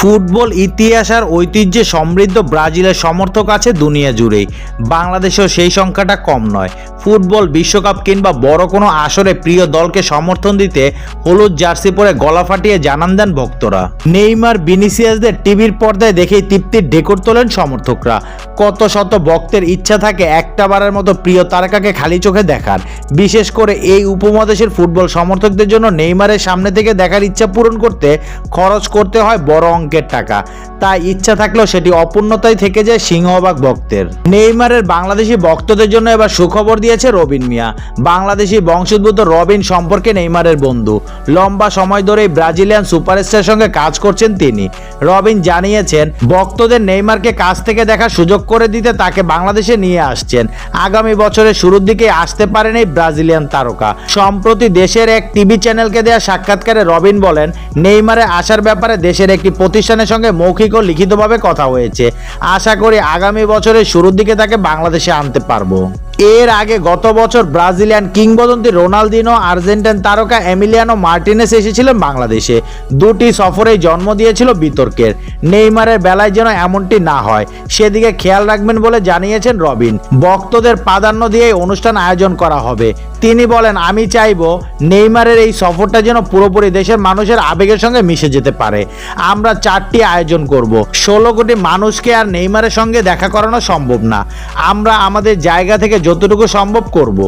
Football ইতিহাস আর ঐতিহ্যে সমৃদ্ধ ব্রাজিলের সমর্থক আছে দুনিয়া জুড়েই। বাংলাদেশেও সেই সংখ্যাটা কম নয়। ফুটবল বিশ্বকাপ কিংবা বড় কোনো আসরে প্রিয় দলকে সমর্থন দিতে হলুদ জার্সি পরে গলা ফাটিয়ে জানান দেন ভক্তরা। নেইমার বিনিসিয়াসদের টিভির পর্দায় দেখেই তৃপ্তির ঢেকর তোলেন সমর্থকরা। কত শত ভক্তের ইচ্ছা থাকে একটা বারের মতো প্রিয় তারকাকে খালি চোখে দেখার। বিশেষ করে এই উপমহাদেশের ফুটবল সমর্থকদের জন্য নেইমারের সামনে থেকে দেখার ইচ্ছা পূরণ করতে খরচ করতে হয় বড় অঙ্কের টাকা। তাই ইচ্ছা থাকলেও সেটি অপূর্ণতাই থেকে যায় সিংহবাগ ভক্তের। নেইমারের বাংলাদেশি ভক্তদের জন্য এবার সুখবর দিয়েছে রবিন মিয়া। বাংলাদেশি বংশোদ্ভূত রবিন সম্পর্কে নেইমারের বন্ধু। লম্বা সময় ধরে ব্রাজিলিয়ান সুপারস্টারের সঙ্গে কাজ করছেন তিনি। রবিন জানিয়েছেন, ভক্তদের নেইমারকে কাছ থেকে দেখার সুযোগ করে দিতে তাকে বাংলাদেশে নিয়ে আসছেন। আগামী বছরের শুরুর দিকে আসতে পারেন এই ব্রাজিলিয়ান তারকা। সম্প্রতি দেশের এক টিভি চ্যানেলকে দেওয়া সাক্ষাৎকারে রবিন বলেন নেইমারে আসার ব্যাপারে দেশের একটি প্রতিষ্ঠানের সঙ্গে মৌখিক ও লিখিতভাবে কথা হয়েছে। আশা করি আগামী বছরের শুরুর দিকে তাকে বাংলাদেশে আনতে পারব। এর আগে গত বছর ব্রাজিলিয়ান কিংবদন্তি রোনালদিনো, আর্জেন্টাইন তারকা এমিলিয়ানো মার্টিনেস এসেছিলেন বাংলাদেশে। দুটি সফরেই জন্ম দিয়েছিল বিতর্কের। নেইমারের বেলায় যেন এমনটি না হয়, সেদিকে খেয়াল রাখবেন বলে জানিয়েছেন রবিন। ভক্তদের প্রাধান্য দিয়ে অনুষ্ঠান আয়োজন করা হবে। তিনি বলেন, আমি চাইব নেইমারের এই সফরটা যেন পুরোপুরি দেশের মানুষের আবেগের সঙ্গে মিশে যেতে পারে। আমরা চারটি আয়োজন করব। ষোলো কোটি মানুষকে আর নেইমারের সঙ্গে দেখা করানো সম্ভব না। আমরা আমাদের জায়গা থেকে যতটুকু সম্ভব করব।